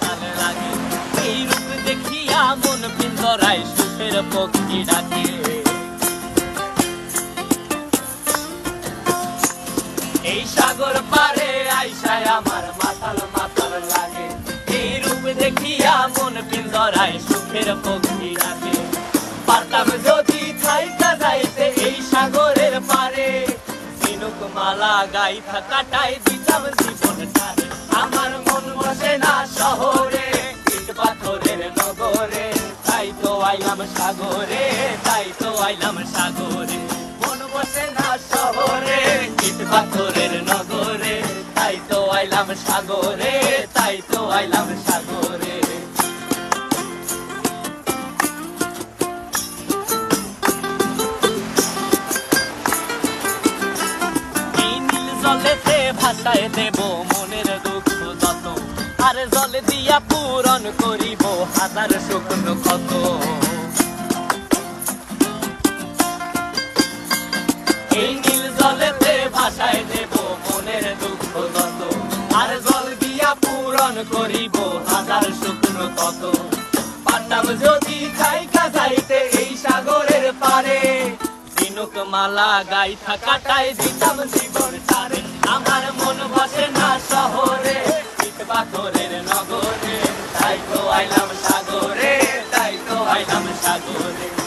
মাতাল লাগে। এই রূপ দেখিয়া মন পিন্দরায় সুখের পক্ষী ডাকে। এই সাগর পারে আইসায় আমার মাতাল মাতাল লাগে। এই রূপ দেখিয়া মন পিন্দরায় সুখের পক্ষী ডাকে। পারতাম যদি থাইকা যাইতে এই সাগরের পারে। ঝিনুক মালা গাইথা কাটাই দিতাম জীবন আমার শহরে, ইট পাথরের নগরে, তাই তো আইলাম সাগরে, তাই তো আইলাম সাগরে। মন বসে না শহরে, ইট পাথরের নগরে, তাই তো আইলাম সাগরে, তাই তো আইলাম সাগরে। জলেতে ভাসায় দেব মনের দুঃখ যত। আর জলে দিয়া পূরণ করিব হাজার শুকনো ক্ষত। এই নীল জলেতে ভাসায় দেব মনের দুঃখ যত। আর জল দিয়া পূরণ করিব হাজার শুকনো ক্ষত। পারতাম যদি খাইকা যাইতে এই সাগরের পারে ঝিনুক মালা গাইথা কাটায় দিতাম জীবন। Tá doido,